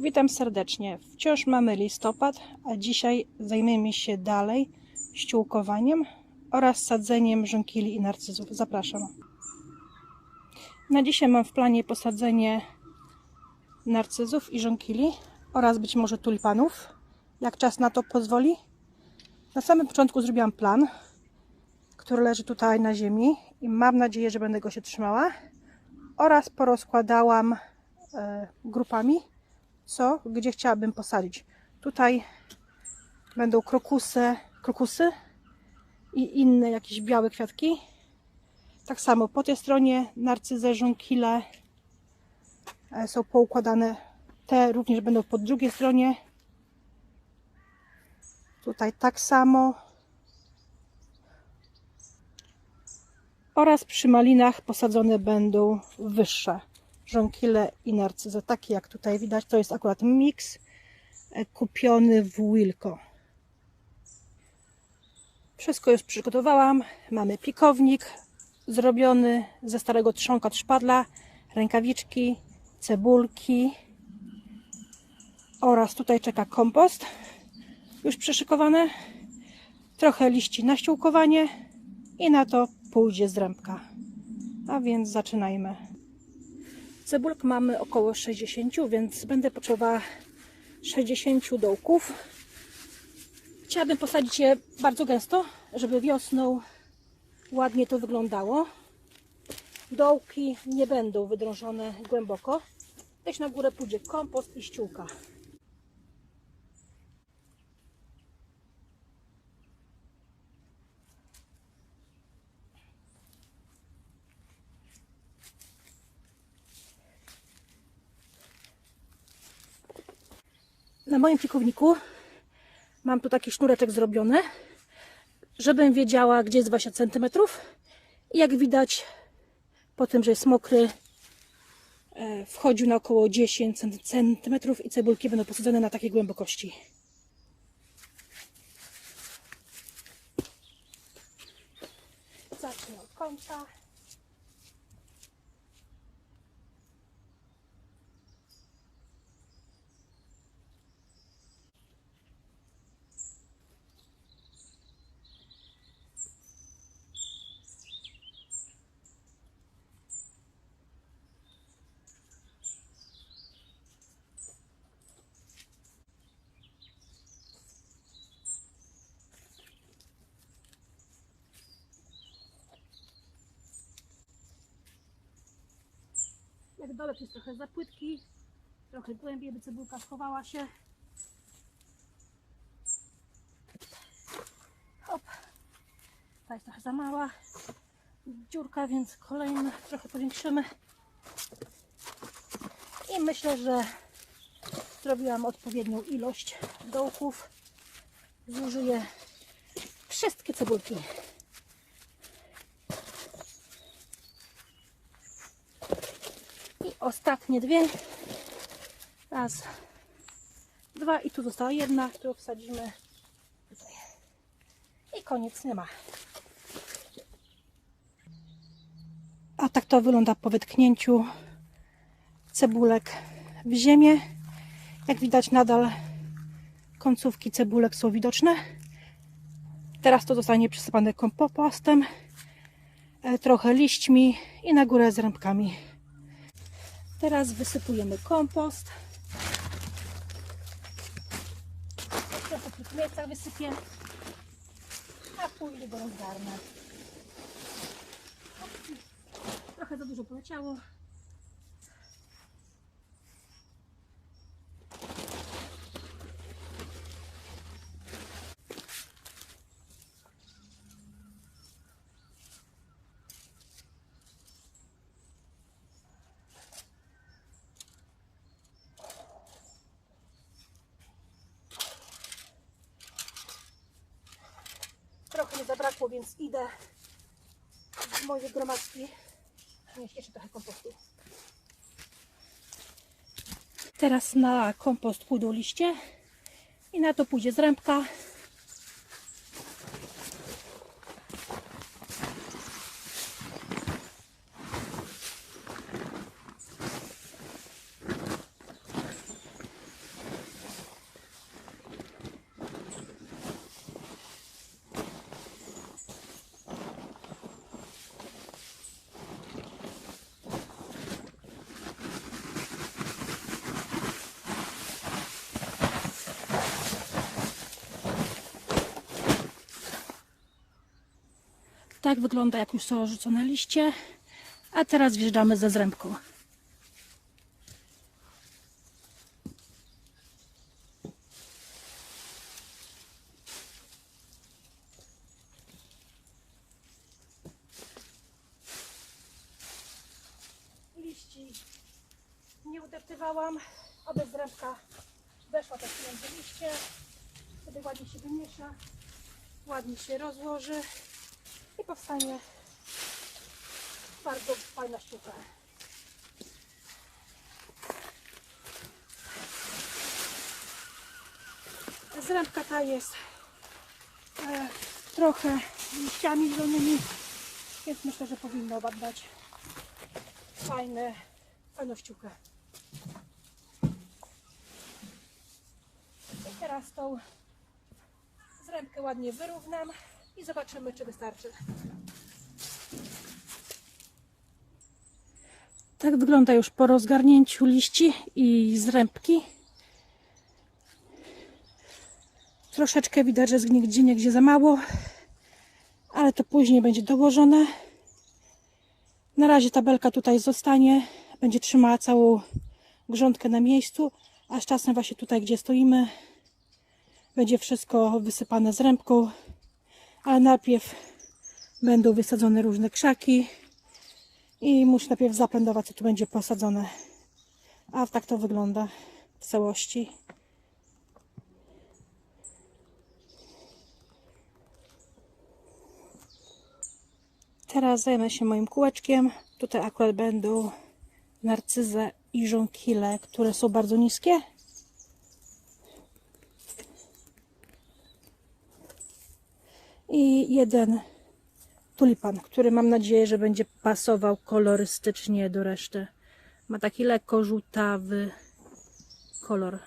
Witam serdecznie. Wciąż mamy listopad, a dzisiaj zajmiemy się dalej ściółkowaniem oraz sadzeniem żonkili i narcyzów. Zapraszam. Na dzisiaj mam w planie posadzenie narcyzów i żonkili oraz być może tulipanów, jak czas na to pozwoli. Na samym początku zrobiłam plan, który leży tutaj na ziemi i mam nadzieję, że będę go się trzymała oraz porozkładałam e, grupami co, gdzie chciałabym posadzić. Tutaj będą krokusy, krokusy i inne jakieś białe kwiatki. Tak samo po tej stronie narcyze, żonkile e, są poukładane. Te również będą po drugiej stronie. Tutaj tak samo. Oraz przy malinach posadzone będą wyższe żonkile i narcyzę. Takie jak tutaj widać, to jest akurat miks e, kupiony w Wilko. Wszystko już przygotowałam. Mamy pikownik zrobiony ze starego trzonka od szpadla, rękawiczki, cebulki oraz tutaj czeka kompost już przyszykowane. Trochę liści na ściółkowanie i na to pójdzie zrębka. A więc zaczynajmy. Cebulek mamy około 60, więc będę potrzebowała 60 dołków. Chciałabym posadzić je bardzo gęsto, żeby wiosną ładnie to wyglądało. Dołki nie będą wydrążone głęboko. Też na górę pójdzie kompost i ściółka. Na moim pikowniku mam tu taki sznureczek zrobiony, żebym wiedziała, gdzie jest 20 cm. I jak widać, po tym, że jest mokry, e, wchodził na około 10 cm i cebulki będą posadzone na takiej głębokości. Zacznę od końca. Jak dolec jest trochę za płytki, trochę głębiej, by cebulka schowała się. Hop. Ta jest trochę za mała. Dziurka, więc kolejne trochę powiększymy. I myślę, że zrobiłam odpowiednią ilość dołków. Zużyję wszystkie cebulki. Ostatnie dwie. Raz, dwa i tu została jedna, którą wsadzimy. I koniec, nie ma. A tak to wygląda po wytknięciu cebulek w ziemię. Jak widać nadal końcówki cebulek są widoczne. Teraz to zostanie przysypane kompostem, e, trochę liśćmi i na górę z rębkami. Teraz wysypujemy kompost. Trochę miejscach wysypię, a później go rozgarnę. Trochę za dużo poleciało. Mi zabrakło, więc idę w moje gromadki. Nieść jeszcze trochę kompostu. Teraz na kompost pójdą liście i na to pójdzie zrębka. Tak wygląda, jak już są rzucone liście. A teraz wjeżdżamy ze zrębką. Liści nie udeptywałam, aby zrębka weszła też między liście. Wtedy ładnie się wymiesza, ładnie się rozłoży i powstanie bardzo fajna sztuka. Zrębka ta jest e, trochę liściami zielonymi, więc myślę, że powinno Wam dać fajne, fajną sztukę. I teraz tą zrębkę ładnie wyrównam i zobaczymy, czy wystarczy. Tak wygląda już po rozgarnięciu liści i zrębki. Troszeczkę widać, że jest gdzie za mało, ale to później będzie dołożone. Na razie tabelka tutaj zostanie, będzie trzymała całą grządkę na miejscu, a z czasem właśnie tutaj, gdzie stoimy, będzie wszystko wysypane z ale najpierw będą wysadzone różne krzaki i muszę najpierw zaplanować, co tu będzie posadzone. A tak to wygląda w całości. Teraz zajmę się moim kółeczkiem. Tutaj akurat będą narcyze i żonkile, które są bardzo niskie. I jeden tulipan, który mam nadzieję, że będzie pasował kolorystycznie do reszty. Ma taki lekko żółtawy kolor.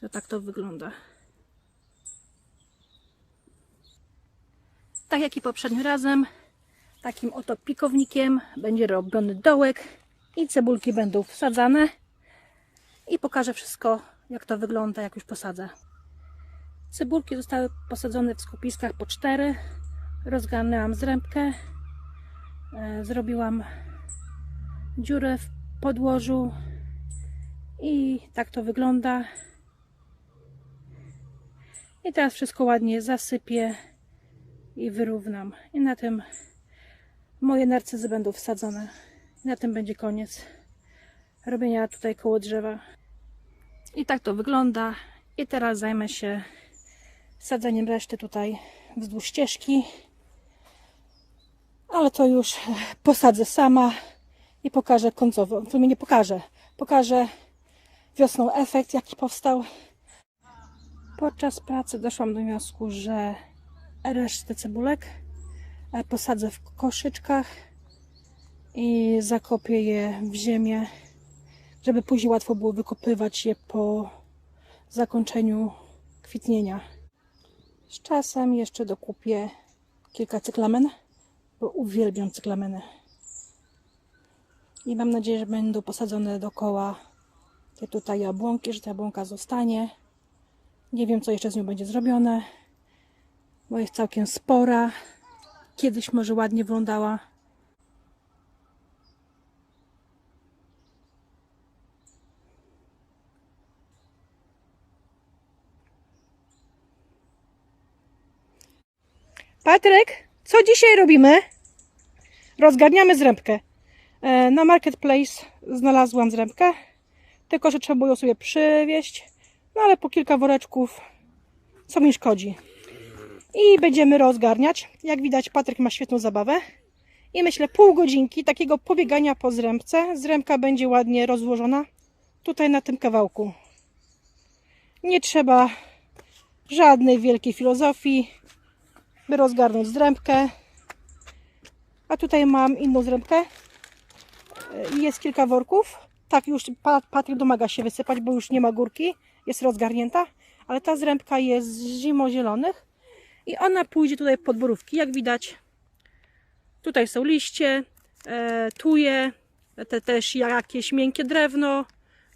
To tak to wygląda. Tak jak i poprzednim razem, takim oto pikownikiem będzie robiony dołek i cebulki będą wsadzane i pokażę wszystko jak to wygląda jak już posadzę. Cebulki zostały posadzone w skupiskach po cztery. Rozgarnęłam zrębkę, e, zrobiłam dziurę w podłożu i tak to wygląda. I teraz wszystko ładnie zasypię i wyrównam. I na tym moje narcyzy będą wsadzone. I na tym będzie koniec robienia tutaj koło drzewa. I tak to wygląda. I teraz zajmę się sadzeniem reszty tutaj wzdłuż ścieżki. Ale to już posadzę sama i pokażę końcowo. W sumie nie pokażę. Pokażę wiosną efekt, jaki powstał. Podczas pracy doszłam do wniosku, że resztę cebulek posadzę w koszyczkach i zakopię je w ziemię, żeby później łatwo było wykopywać je po zakończeniu kwitnienia. Z czasem jeszcze dokupię kilka cyklamen, bo uwielbiam cyklameny. I mam nadzieję, że będą posadzone dookoła te tutaj jabłonki, że ta jabłonka zostanie. Nie wiem, co jeszcze z nią będzie zrobione, bo jest całkiem spora. Kiedyś może ładnie wyglądała. Patryk, co dzisiaj robimy? Rozgarniamy zrębkę. E, Na Marketplace znalazłam zrębkę, tylko że trzeba ją sobie przywieźć. No ale po kilka woreczków, co mi szkodzi. I będziemy rozgarniać. Jak widać, Patryk ma świetną zabawę. I myślę, pół godzinki takiego pobiegania po zrębce. Zrębka będzie ładnie rozłożona tutaj na tym kawałku. Nie trzeba żadnej wielkiej filozofii, by rozgarnąć zrębkę. A tutaj mam inną zrębkę. I Jest kilka worków. Tak, już Pa- Patryk domaga się wysypać, bo już nie ma górki. Jest rozgarnięta. Ale ta zrębka jest z zimozielonych. I ona pójdzie tutaj pod borówki. Jak widać, tutaj są liście, e, tuje, te też jakieś miękkie drewno.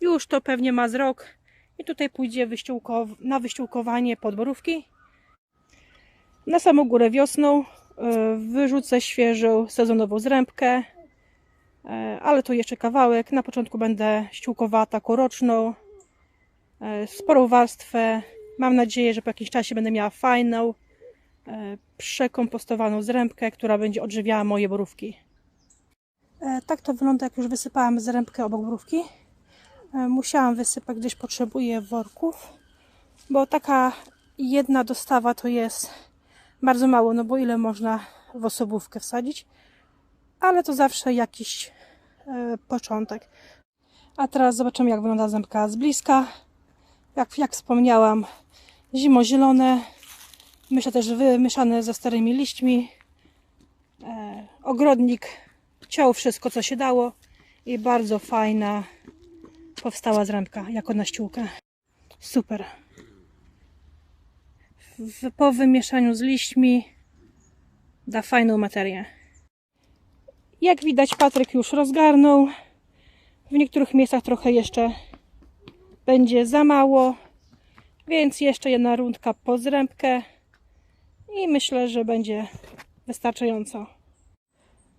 Już to pewnie ma z rok. I tutaj pójdzie wyściółkow- na wyściółkowanie pod borówki. Na samą górę wiosną e, wyrzucę świeżą sezonową zrębkę, e, ale to jeszcze kawałek. Na początku będę ściółkowała taką roczną, e, sporą warstwę. Mam nadzieję, że po jakimś czasie będę miała fajną, przekompostowaną zrębkę, która będzie odżywiała moje borówki. Tak to wygląda, jak już wysypałam zrębkę obok borówki. Musiałam wysypać, gdyż potrzebuję worków, bo taka jedna dostawa to jest bardzo mało, no bo ile można w osobówkę wsadzić, ale to zawsze jakiś e, początek. A teraz zobaczymy, jak wygląda zębka z bliska. Jak, jak wspomniałam, zimozielone, myślę też wymieszane ze starymi liśćmi. E, ogrodnik ciął wszystko, co się dało i bardzo fajna powstała zrębka jako na ściółkę. Super. W, po wymieszaniu z liśćmi da fajną materię. Jak widać, Patryk już rozgarnął. W niektórych miejscach trochę jeszcze będzie za mało, więc jeszcze jedna rundka po zrębkę i myślę, że będzie wystarczająco.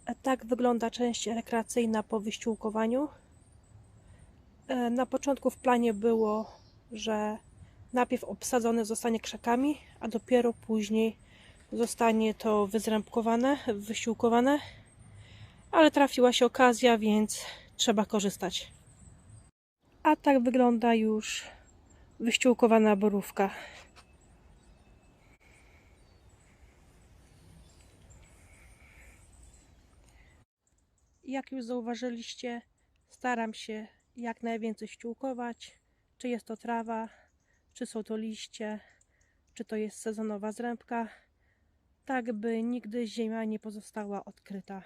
A tak wygląda część rekreacyjna po wyściółkowaniu. E, Na początku w planie było, że najpierw obsadzone zostanie krzakami, a dopiero później zostanie to wyzrębkowane, wysiłkowane. Ale trafiła się okazja, więc trzeba korzystać. A tak wygląda już wyściółkowana borówka. Jak już zauważyliście, staram się jak najwięcej ściółkować. Czy jest to trawa, czy są to liście, czy to jest sezonowa zrębka, tak by nigdy ziemia nie pozostała odkryta.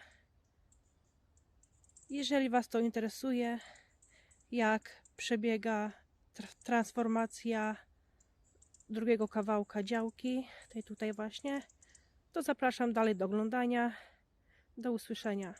Jeżeli Was to interesuje, jak przebiega tr- transformacja drugiego kawałka działki, tej tutaj właśnie, to zapraszam dalej do oglądania. Do usłyszenia.